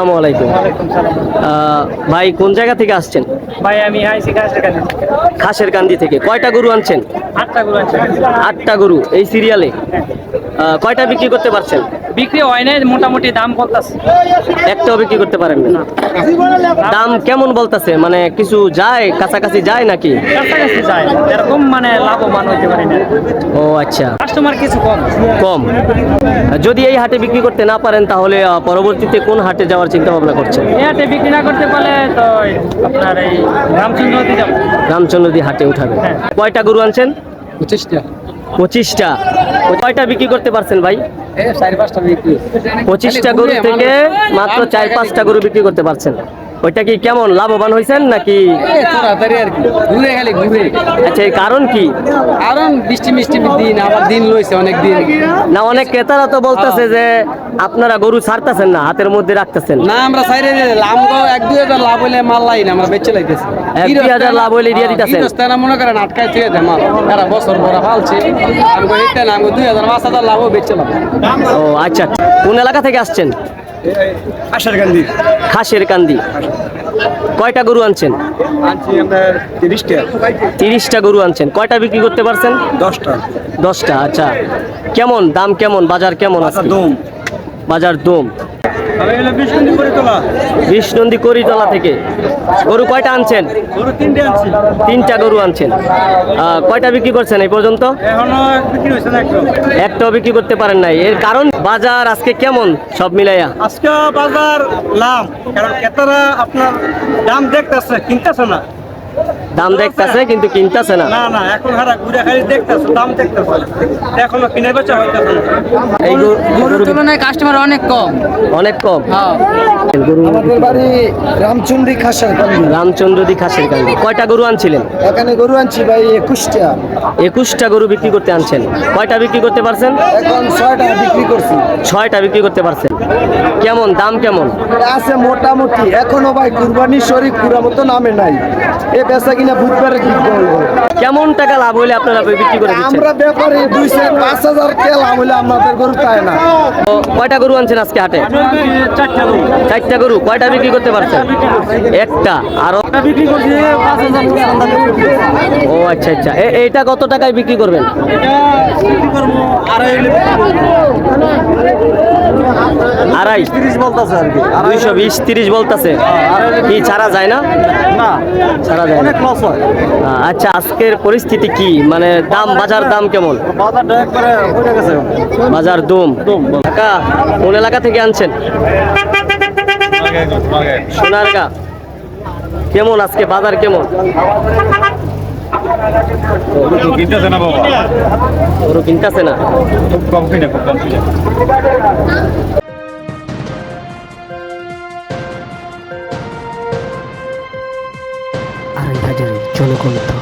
আসসালামু আলাইকুম। ভাই কোন জায়গা থেকে আসছেন? ভাই আমি খাসের কান্দি থেকে। কয়টা গরু আনছেন? আটটা গরু আনছেন। আটটা গরু। এই সিরিয়ালে? কয়টা বিক্রি করতে পারছেন? বিক্রি হয় নাই মোটামুটি দাম বলতাছে। একটাও বিক্রি করতে পারেন না দাম কেমন বলতেছে? মানে কিছু যায় কাছাকাছি যায় নাকি? কাছাকাছি যায় এরকম মানে লাভবান হইতে পারি না। ও আচ্ছা। কাস্টমার কিছু কম। কম। যদি এই হাটে বিক্রি করতে না পারেন তাহলে পরবর্তীতে কোন হাটে যাওয়ার চিন্তা ভাবনা করছেন? এই হাটে বিক্রি না করতে পারলে তো আপনার এই রামচন্দ্রতে যাব। রামচন্দ্রদি হাটে উঠাবে। হ্যাঁ। কয়টা গরু আনছেন? পঁচিশটা। পঁচিশটা। কয়টা বিক্রি করতে পারছেন ভাই? পঁচিশটা গরু থেকে মাত্র চার পাঁচটা গরু বিক্রি করতে পারছেন। ওইটা কি কেমন লাভবান হয়েছেন নাকি? তাড়াতাড়ি আর কি ঘুরে খালি ঘুরে। আচ্ছা এই কারণ কি? কারণ বৃষ্টি মিষ্টি দিন আবার দিন লইছে অনেক দিন। না অনেক ক্রেতারা তো বলতেছে যে আপনারা গরু ছাড়তেছেন না হাতের মধ্যে রাখতেছেন। না আমরা সাইডে লাভ এক দুই হাজার লাভ হইলে মাল লাই না আমরা বেচে লাইতেছি। এক দুই হাজার লাভ হইলে দিয়ে দিতেছেন। না মনে করেন আটকায় থেকে দেয় মাল। এরা বছর ভরা ফালছে। আমাকে হিটে না আমাকে দুই হাজার পাঁচ হাজার লাভও বেচে লাভ। ও আচ্ছা। কোন এলাকা থেকে আসছেন? খাসের কান্দি কয়টা গরু আনছেন? আনছি আপনার তিরিশটা। তিরিশটা গরু আনছেন। কয়টা বিক্রি করতে পারছেন? দশটা। দশটা আচ্ছা। কেমন দাম কেমন বাজার কেমন আছে দম। বাজার দম। বিষ্ণন্দী করিতলা? থেকে। গরু কয়টা আনছেন? গরু তিনটে আনছি তিনটা গরু আনছেন। কয়টা বিক্রি করছেন এই পর্যন্ত? একটাও। বিক্রি করতে পারেন নাই। এর কারণ বাজার আজকে কেমন সব মিলাইয়া? আজকে বাজার লাভ কারণ ক্রেতারা আপনার দাম দেখতেছে কিনতেছে না। দাম দেখতেছে কিন্তু কিনতেছে না। না না এখন হারা ঘুরে খালি দেখতেছে দাম দেখতেছে। এখনও কিনে বেচা হইতেছে না। এই গরুর তুলনায় কাস্টমার অনেক কম। অনেক কম। হ্যাঁ। গরু আমাদের বাড়ি রামচন্দ্রী খাসার কান্দি রামচন্দ্রদি খাসের কান্দি কয়টা গরু আনছিলেন? এখানে গরু আনছি ভাই একুশটা। একুশটা গরু বিক্রি করতে আনছেন। কয়টা বিক্রি করতে পারছেন? এখন ছয়টা বিক্রি করছি। ছয়টা বিক্রি করতে পারছেন। কেমন দাম কেমন? আছে মোটামুটি। এখনও ভাই কুরবানি শরীফ পুরা মতো নামে নাই। এ বেচা কিনা বুধবারে কেমন টাকা লাভ হলে আপনারা বিক্রি করে আমরা ব্যাপারে দুই চার পাঁচ হাজার কে লাভ হলে আমাদের গরু পায় না। কয়টা গরু আনছেন আজকে হাটে? চারটা গরু। কয়টা বিক্রি করতে পারছেন? একটা। আর ও আচ্ছা আচ্ছা। এইটা কত টাকায় বিক্রি করবেন? আড়াই। বলতেছে আর কি দুইশো বিশ তিরিশ বলতেছে। কি ছাড়া যায় না? ছাড়া যায় না। লস হয়। আচ্ছা আজকের পরিস্থিতি কি? মানে দাম বাজার দাম কেমন? বাজারটা একবারে পড়ে গেছে। বাজার দুম। কাকা কোন এলাকা থেকে আনছেন? সোনারগা। কেমন আজকে বাজার কেমন? কিনতেছে না বাবা? কিনতেছে না? খুব কম কিনে খুব কম কিনে আড়াই হাজারের জনগণ